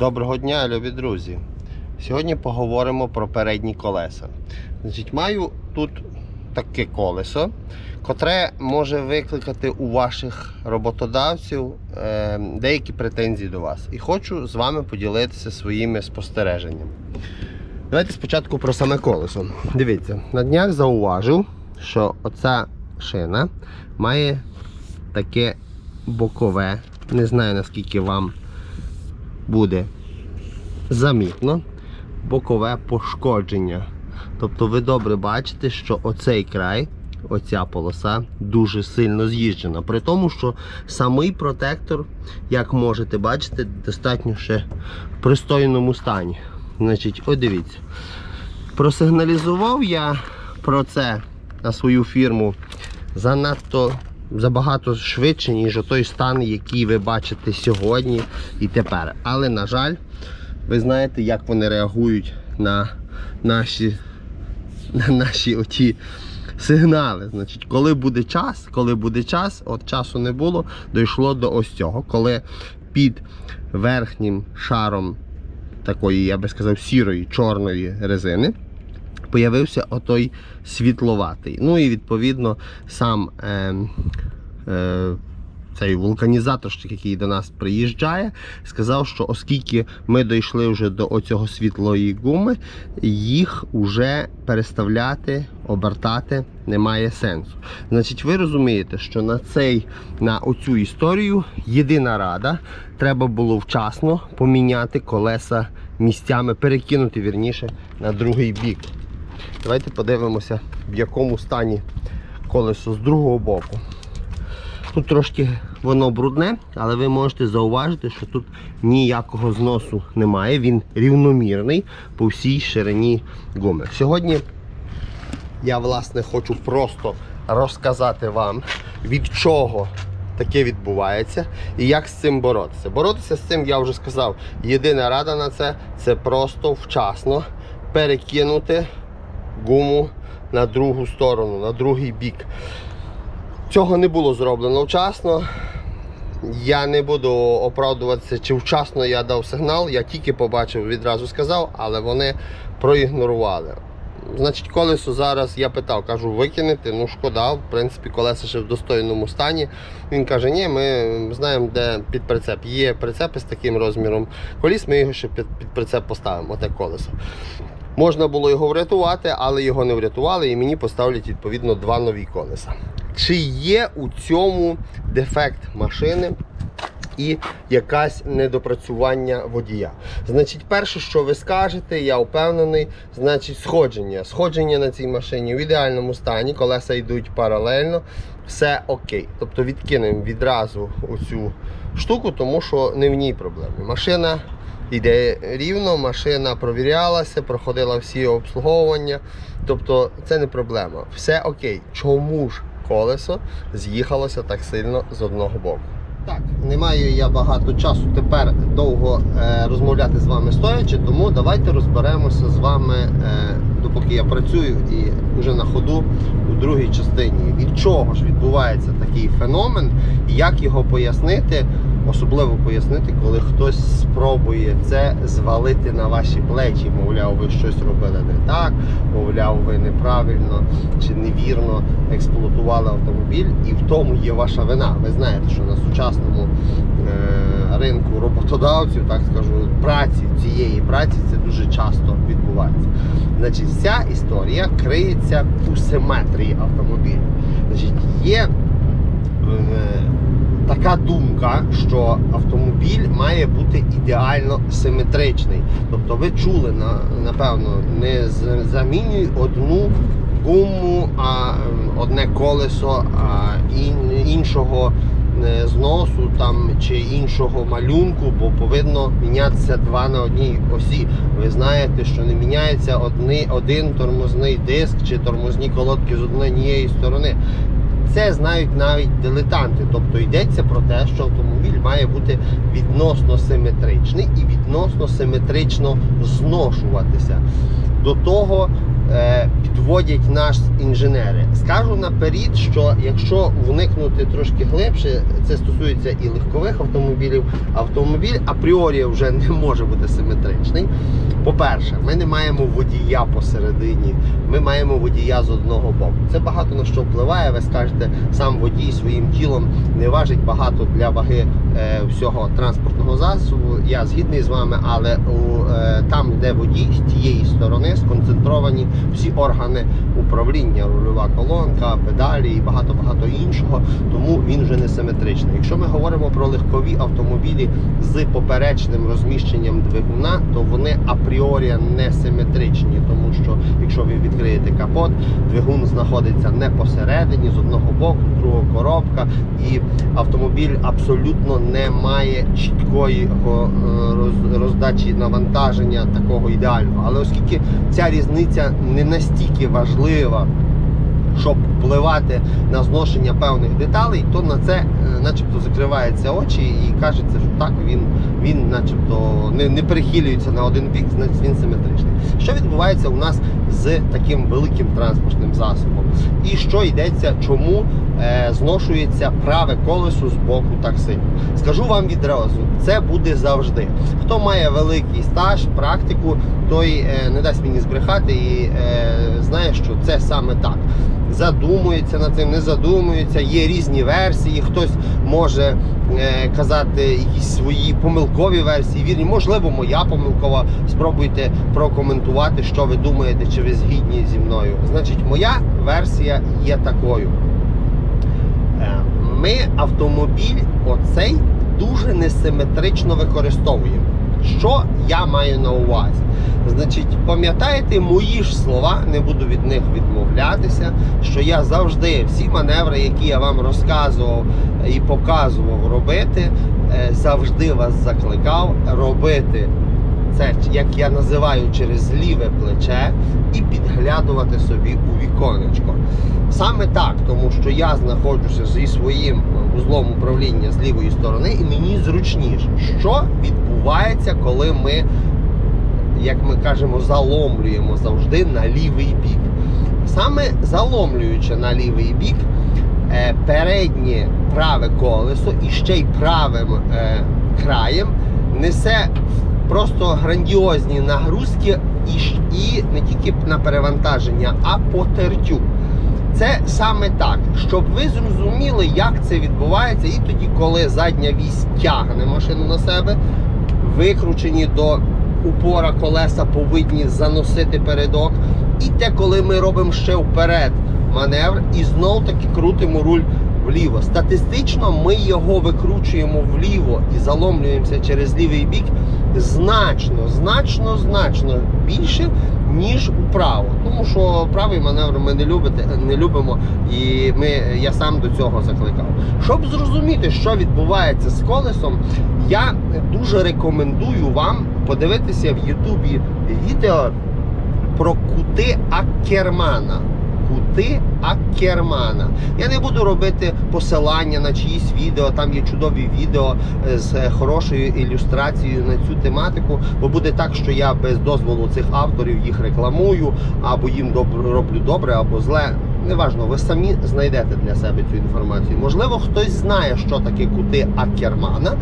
Доброго дня, любі друзі! Сьогодні поговоримо про передні колеса. Значить, маю тут таке колесо, котре може викликати у ваших роботодавців е, деякі претензії до вас. І хочу з вами поділитися своїми спостереженнями. Давайте спочатку про саме колесо. Дивіться, на днях зауважив, що оця шина має таке бокове, не знаю наскільки вам буде замітно бокове пошкодження. Тобто ви добре бачите, що оцей край, оця полоса дуже сильно з'їжджена. При тому, що самий протектор, як можете бачити, достатньо ще в пристойному стані. Значить, от дивіться. Просигналізував я про це на свою фірму занадто забагато швидше, ніж той стан, який ви бачите сьогодні і тепер. Але, на жаль, ви знаєте, як вони реагують на наші, на наші оті сигнали. Значить, коли буде час, коли буде час, от часу не було, дійшло до ось цього, коли під верхнім шаром такої, я би сказав, сірої чорної резини появився отой світловатий. Ну і відповідно сам е, е, цей вулканізаторщик, який до нас приїжджає, сказав, що оскільки ми дійшли вже до оцього світлої гуми, їх вже переставляти, обертати немає сенсу. Значить, ви розумієте, що на цей, на оцю історію єдина рада, треба було вчасно поміняти колеса місцями, перекинути вірніше на другий бік. Давайте подивимося, в якому стані колесо з другого боку. Тут трошки воно брудне, але ви можете зауважити, що тут ніякого зносу немає. Він рівномірний по всій ширині гуми. Сьогодні я власне хочу просто розказати вам, від чого таке відбувається і як з цим боротися. Боротися з цим я вже сказав. Єдина рада на це це просто вчасно перекинути гуму на другу сторону, на другий бік. Цього не було зроблено вчасно. Я не буду оправдуватися, чи вчасно я дав сигнал, я тільки побачив, відразу сказав, але вони проігнорували. Значить, колесо зараз я питав, кажу, викинете, ну шкода, в принципі, колеса ще в достойному стані. Він каже, ні, ми знаємо, де під прицеп. Є прицепи з таким розміром коліс, ми його ще під, під прицеп поставимо, оте колесо. Можна було його врятувати, але його не врятували і мені поставлять відповідно два нові колеса. Чи є у цьому дефект машини? І якась недопрацювання водія. Значить, перше, що ви скажете, я впевнений, значить, сходження. Сходження на цій машині в ідеальному стані, колеса йдуть паралельно, все окей. Тобто відкинемо відразу оцю штуку, тому що не в ній проблеми. Машина йде рівно, машина провірялася, проходила всі обслуговування. Тобто це не проблема. Все окей. Чому ж колесо з'їхалося так сильно з одного боку? Так, не маю я багато часу тепер довго е, розмовляти з вами стоячи, тому давайте розберемося з вами, е, допоки я працюю і вже на ходу у другій частині. Від чого ж відбувається такий феномен і як його пояснити, особливо пояснити, коли хтось спробує це звалити на ваші плечі. Мовляв, ви щось робили не так, мовляв, ви неправильно чи невірно експлуатували автомобіль, і в тому є ваша вина. Ви знаєте, що на сучасному е, ринку роботодавців, так скажу, праці цієї праці це дуже часто відбувається. Значить, вся історія криється у симетрії автомобіля. Значить, є е, така думка, що автомобіль має бути ідеально симетричний. Тобто ви чули, напевно, не замінюй одну гуму, а ем, одне колесо а іншого е, зносу там чи іншого малюнку, бо повинно мінятися два на одній осі. Ви знаєте, що не міняється один тормозний диск чи тормозні колодки з однієї сторони. Це знають навіть дилетанти. Тобто йдеться про те, що автомобіль має бути відносно симетричний і відносно симетрично зношуватися. До того е, підводять наш інженери. Скажу наперед, що якщо вникнути трошки глибше, це стосується і легкових автомобілів. Автомобіль апріорі вже не може бути симетричний. По-перше, ми не маємо водія посередині, ми маємо водія з одного боку. Це багато на що впливає. Ви скажете, сам водій своїм тілом не важить багато для ваги е, всього транспортного засобу. Я згідний з вами, але у, е, там, де водій з тієї сторони сконцентровані всі органи управління, рульова колонка, педалі і багато багато іншого. Тому він вже не симетричний. Якщо ми говоримо про легкові автомобілі з поперечним розміщенням двигуна, то вони апріорі не симетричні, тому що якщо ви відкриєте капот, двигун знаходиться не посередині з одного боку, з другого коробка, і автомобіль абсолютно не має чіткої е, роз- роздачі навантаження такого ідеального. Але оскільки ця різниця не настільки важлива, щоб впливати на зношення певних деталей, то на це е, начебто закриваються очі і кажеться, що так він, він начебто не, не перехилюється на один бік, значить він симетричний. Що відбувається у нас з таким великим транспортним засобом? І що йдеться, чому зношується праве колесо з боку так сильно? Скажу вам відразу, це буде завжди. Хто має великий стаж, практику, той е, не дасть мені збрехати і е, знає, що це саме так задумується над цим, не задумується. Є різні версії. Хтось може е, казати якісь свої помилкові версії. Вірні, можливо, моя помилкова. Спробуйте прокоментувати, що ви думаєте, чи ви згідні зі мною. Значить, моя версія є такою. Ми автомобіль оцей дуже несиметрично використовуємо. Що я маю на увазі? Значить, пам'ятаєте мої ж слова, не буду від них відмовлятися, що я завжди всі маневри, які я вам розказував і показував робити, е, завжди вас закликав робити це, як я називаю, через ліве плече і підглядувати собі у віконечко. Саме так, тому що я знаходжуся зі своїм вузлом управління з лівої сторони, і мені зручніше, що відбувається, коли ми, як ми кажемо, заломлюємо завжди на лівий бік. Саме заломлюючи на лівий бік, е, переднє праве колесо і ще й правим е, краєм несе просто грандіозні нагрузки і, і не тільки на перевантаження, а по тертю. Це саме так, щоб ви зрозуміли, як це відбувається, і тоді, коли задня вісь тягне машину на себе, викручені до упора колеса повинні заносити передок. І те, коли ми робимо ще вперед маневр, і знов таки крутимо руль вліво. Статистично ми його викручуємо вліво і заломлюємося через лівий бік значно, значно, значно більше, ніж вправо. Тому що правий маневр ми не, любите, не любимо, і ми, я сам до цього закликав. Щоб зрозуміти, що відбувається з колесом, я дуже рекомендую вам подивитися в Ютубі відео про кути Аккермана. Кути Аккермана. Я не буду робити посилання на чиїсь відео. Там є чудові відео е, з хорошою ілюстрацією на цю тематику. Бо буде так, що я без дозволу цих авторів їх рекламую, або їм роблю добре, або зле. Неважно, ви самі знайдете для себе цю інформацію. Можливо, хтось знає, що таке кути Аккермана,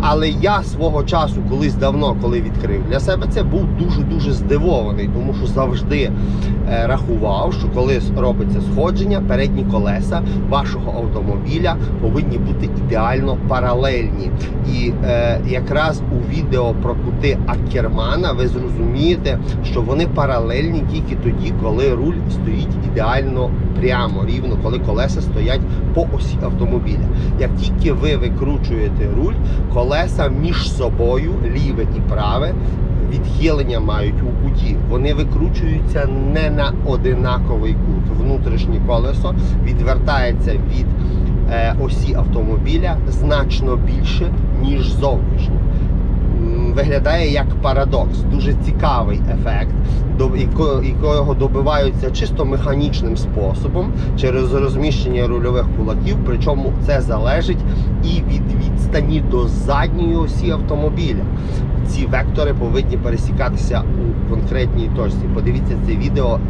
але я свого часу, колись давно, коли відкрив для себе це, був дуже дуже здивований, тому що завжди е, рахував, що коли робиться сходження, передні колеса вашого автомобіля повинні бути ідеально паралельні. І е, якраз у відео про кути Аккермана ви зрозумієте, що вони паралельні тільки тоді, коли руль стоїть ідеально прямо рівно, коли колеса стоять по осі автомобіля. Як тільки ви викручуєте руль, колеса між собою, ліве і праве, відхилення мають у куті. Вони викручуються не на одинаковий кут. Внутрішнє колесо відвертається від е, осі автомобіля значно більше, ніж зовнішнє. Виглядає як парадокс, дуже цікавий ефект, якого добиваються чисто механічним способом через розміщення рульових кулаків. Причому це залежить і від відстані до задньої осі автомобіля. Ці вектори повинні пересікатися у конкретній точці. Подивіться це відео.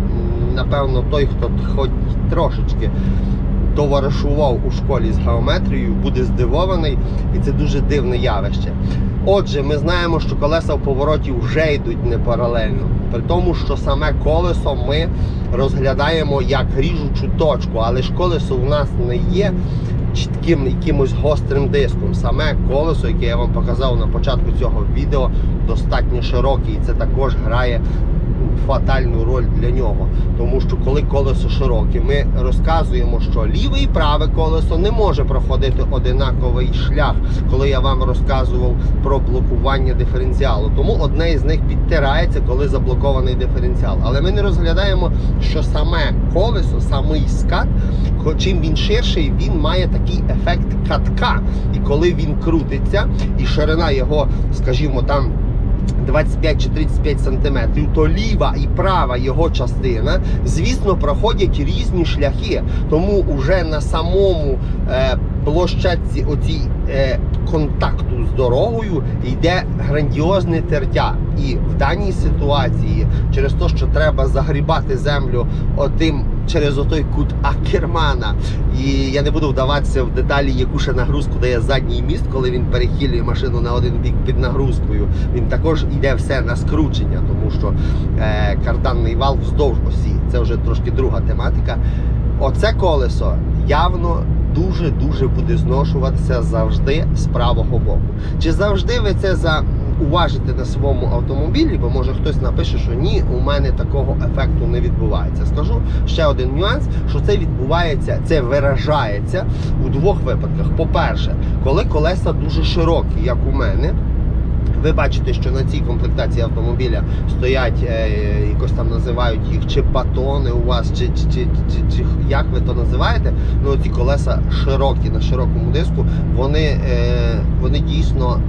Напевно, той, хто хоч трошечки товаришував у школі з геометрією, буде здивований, і це дуже дивне явище. Отже, ми знаємо, що колеса в повороті вже йдуть не паралельно. При тому, що саме колесо ми розглядаємо як ріжучу точку, але ж колесо у нас не є чітким якимось гострим диском. Саме колесо, яке я вам показав на початку цього відео, достатньо широке, і це також грає фатальну роль для нього. Тому що коли колесо широке, ми розказуємо, що ліве і праве колесо не може проходити одинаковий шлях, коли я вам розказував про блокування диференціалу. Тому одне із них підтирається, коли заблокований диференціал. Але ми не розглядаємо, що саме колесо, самий скат, чим він ширший, він має такий ефект катка. І коли він крутиться, і ширина його, скажімо, там. 25 чи 35 сантиметрів, то ліва і права його частина, звісно, проходять різні шляхи. Тому уже на самому е, площадці оцій е, контакту з дорогою йде грандіозне тертя. І в даній ситуації, через те, що треба загрібати землю отим через отой кут Акермана. І я не буду вдаватися в деталі, яку ще нагрузку дає задній міст, коли він перехилює машину на один бік під нагрузкою. Він також йде все на скручення, тому що е, карданний вал вздовж осі. Це вже трошки друга тематика. Оце колесо явно дуже-дуже буде зношуватися завжди з правого боку. Чи завжди ви це за уважите на своєму автомобілі, бо може хтось напише, що ні, у мене такого ефекту не відбувається. Скажу ще один нюанс, що це відбувається, це виражається у двох випадках. По-перше, коли колеса дуже широкі, як у мене. Ви бачите, що на цій комплектації автомобіля стоять, е, якось там називають їх чи батони у вас, чи, чи, чи, чи, чи як ви то називаєте. Ну ці колеса широкі на широкому диску, вони, е, вони дійсно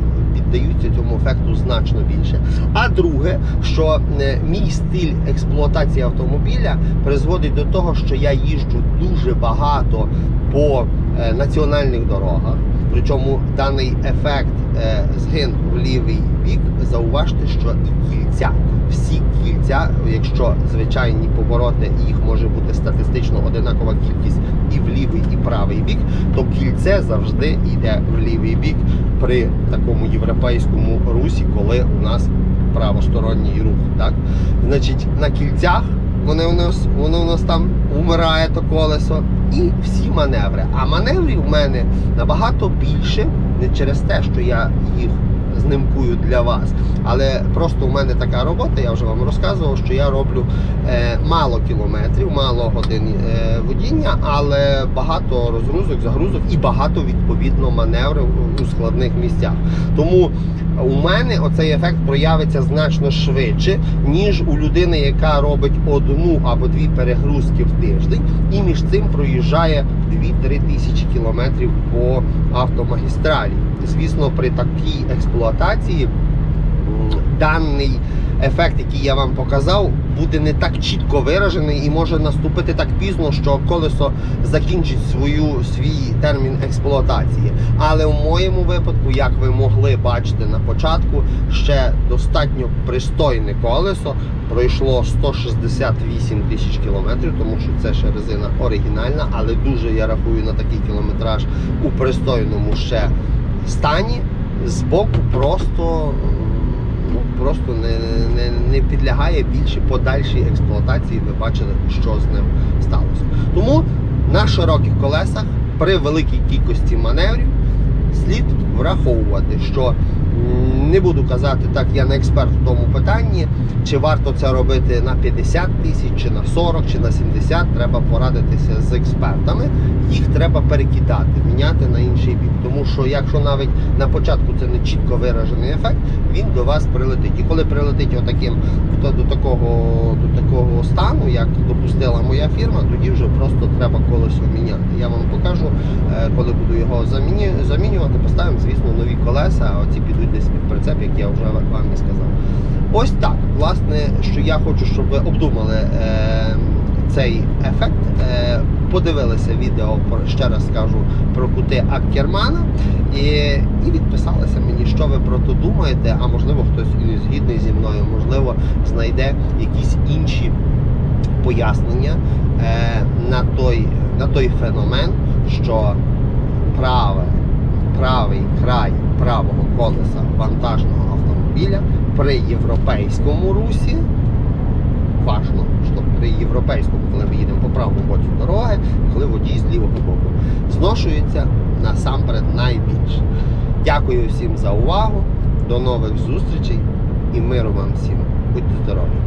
піддаються цьому ефекту значно більше. А друге, що е, мій стиль експлуатації автомобіля призводить до того, що я їжджу дуже багато по е, національних дорогах. Причому даний ефект е, згин в лівий бік, зауважте, що і кільця, всі кільця, якщо звичайні повороти, їх може бути статистично одинакова кількість і в лівий, і правий бік, то кільце завжди йде в лівий бік при такому європейському русі, коли у нас правосторонній рух. Так? Значить, на кільцях вони у нас, воно у нас там вмирає то колесо. І всі маневри. А маневрів в мене набагато більше, не через те, що я їх знимкую для вас. Але просто у мене така робота, я вже вам розказував, що я роблю е, мало кілометрів, мало годин е, водіння, але багато розгрузок, загрузок і багато відповідно маневрів у складних місцях. Тому у мене оцей ефект проявиться значно швидше, ніж у людини, яка робить одну або дві перегрузки в тиждень, і між цим проїжджає 2-3 тисячі кілометрів по автомагістралі. Звісно, при такій експлуатації даний ефект, який я вам показав, буде не так чітко виражений і може наступити так пізно, що колесо закінчить свою свій термін експлуатації. Але в моєму випадку, як ви могли бачити на початку, ще достатньо пристойне колесо. Пройшло 168 тисяч кілометрів, тому що це ще резина оригінальна, але дуже я рахую на такий кілометраж у пристойному ще стані. Збоку просто ну, просто не, не, не підлягає більше подальшій експлуатації. Ви бачили, що з ним сталося. Тому на широких колесах при великій кількості маневрів слід враховувати, що Не буду казати, так я не експерт в тому питанні, чи варто це робити на 50 тисяч, чи на 40, чи на 70. Треба порадитися з експертами. Їх треба перекидати, міняти на інший бік. Тому що якщо навіть на початку це не чітко виражений ефект, він до вас прилетить. І коли прилетить отаким то до такого до такого стану, як допустила моя фірма, тоді вже просто треба колесо міняти. Я вам покажу, е, коли буду його замінювати, поставимо, звісно, нові колеса, а оці підуть десь під прицеп, як я вже вам і сказав. Ось так, власне, що я хочу, щоб ви обдумали е, цей ефект. Е, подивилися відео, ще раз скажу, про кути Аккермана і, і відписалися мені, що ви про то думаєте, а можливо хтось згідний зі мною, можливо, знайде якісь інші пояснення е, на, той, на той феномен, що праве, правий край правого колеса автомобіля при європейському русі. Важно, що при європейському, коли ми їдемо по правому боці дороги, коли водій з лівого боку зношується насамперед найбільше. Дякую всім за увагу. До нових зустрічей і миру вам всім. Будьте здорові!